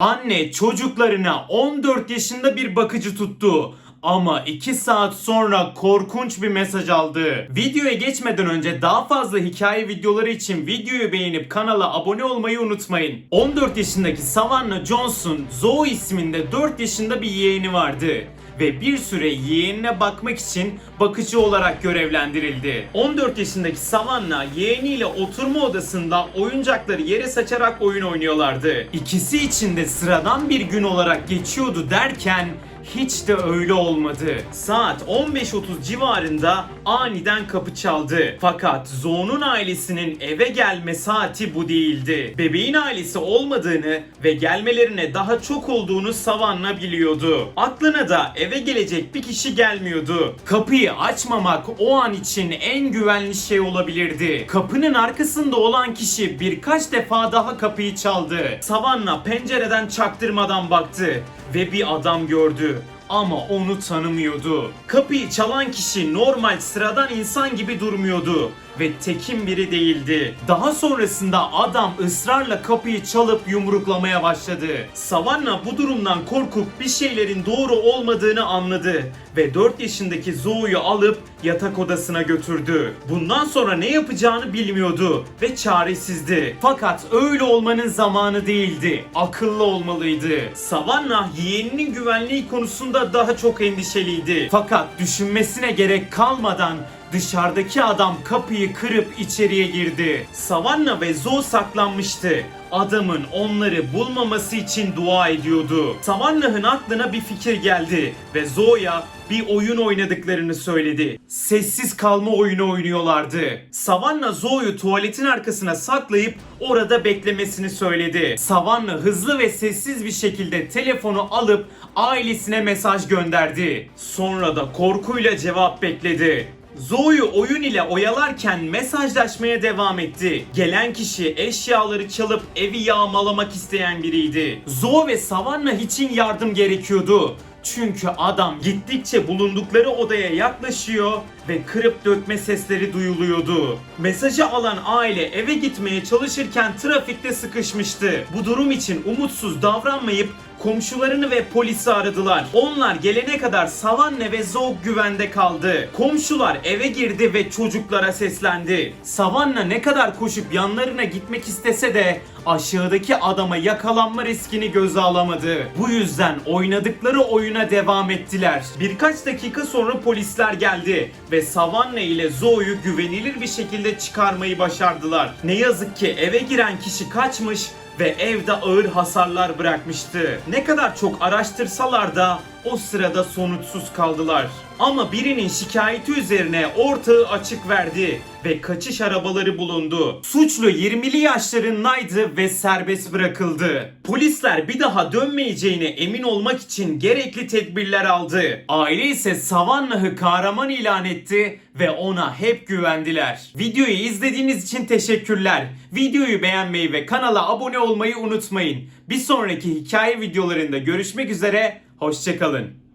Anne çocuklarına 14 yaşında bir bakıcı tuttu. Ama 2 saat sonra korkunç bir mesaj aldı. Videoya geçmeden önce daha fazla hikaye videoları için videoyu beğenip kanala abone olmayı unutmayın. 14 yaşındaki Savannah Johnson, Zoe isminde 4 yaşında bir yeğeni vardı ve bir süre yeğenine bakmak için bakıcı olarak görevlendirildi. 14 yaşındaki Savannah yeğeniyle oturma odasında oyuncakları yere saçarak oyun oynuyorlardı. İkisi için de sıradan bir gün olarak geçiyordu derken hiç de öyle olmadı. Saat 15.30 civarında aniden kapı çaldı. Fakat Zoe'nun ailesinin eve gelme saati bu değildi. Bebeğin ailesi olmadığını ve gelmelerine daha çok olduğunu Savannah biliyordu. Aklına da eve gelecek bir kişi gelmiyordu. Kapıyı açmamak o an için en güvenli şey olabilirdi. Kapının arkasında olan kişi birkaç defa daha kapıyı çaldı. Savannah pencereden çaktırmadan baktı ve bir adam gördü ama onu tanımıyordu. Kapıyı çalan kişi normal sıradan insan gibi durmuyordu ve tekin biri değildi. Daha sonrasında adam ısrarla kapıyı çalıp yumruklamaya başladı. Savannah bu durumdan korkup bir şeylerin doğru olmadığını anladı ve 4 yaşındaki Zoe'yu alıp yatak odasına götürdü. Bundan sonra ne yapacağını bilmiyordu ve çaresizdi. Fakat öyle olmanın zamanı değildi. Akıllı olmalıydı. Savannah yeğeninin güvenliği konusunda daha çok endişeliydi. Fakat düşünmesine gerek kalmadan Dışarıdaki adam kapıyı kırıp içeriye girdi. Savannah ve Zoe saklanmıştı. Adamın onları bulmaması için dua ediyordu. Savannah'ın aklına bir fikir geldi ve Zoe'ya bir oyun oynadıklarını söyledi. Sessiz kalma oyunu oynuyorlardı. Savannah Zoe'yu tuvaletin arkasına saklayıp orada beklemesini söyledi. Savannah hızlı ve sessiz bir şekilde telefonu alıp ailesine mesaj gönderdi. Sonra da korkuyla cevap bekledi. Zoe'yu oyun ile oyalarken mesajlaşmaya devam etti. Gelen kişi eşyaları çalıp evi yağmalamak isteyen biriydi. Zoe ve Savannah için yardım gerekiyordu. Çünkü adam gittikçe bulundukları odaya yaklaşıyor ve kırıp dökme sesleri duyuluyordu. Mesajı alan aile eve gitmeye çalışırken trafikte sıkışmıştı. Bu durum için umutsuz davranmayıp komşularını ve polisi aradılar. Onlar gelene kadar Savannah ve Zoe güvende kaldı. Komşular eve girdi ve çocuklara seslendi. Savannah ne kadar koşup yanlarına gitmek istese de aşağıdaki adama yakalanma riskini göze alamadı. Bu yüzden oynadıkları oyuna devam ettiler. Birkaç dakika sonra polisler geldi ve Savannah ile Zoe'yu güvenilir bir şekilde çıkarmayı başardılar. Ne yazık ki eve giren kişi kaçmış ve evde ağır hasarlar bırakmıştı. Ne kadar çok araştırsalar da o sırada sonuçsuz kaldılar. Ama birinin şikayeti üzerine ortağı açık verdi ve kaçış arabaları bulundu. Suçlu 20'li yaşlarındaydı ve serbest bırakıldı. Polisler bir daha dönmeyeceğine emin olmak için gerekli tedbirler aldı. Aile ise Savannah'ı kahraman ilan etti ve ona hep güvendiler. Videoyu izlediğiniz için teşekkürler. Videoyu beğenmeyi ve kanala abone olmayı unutmayın. Bir sonraki hikaye videolarında görüşmek üzere, hoşçakalın.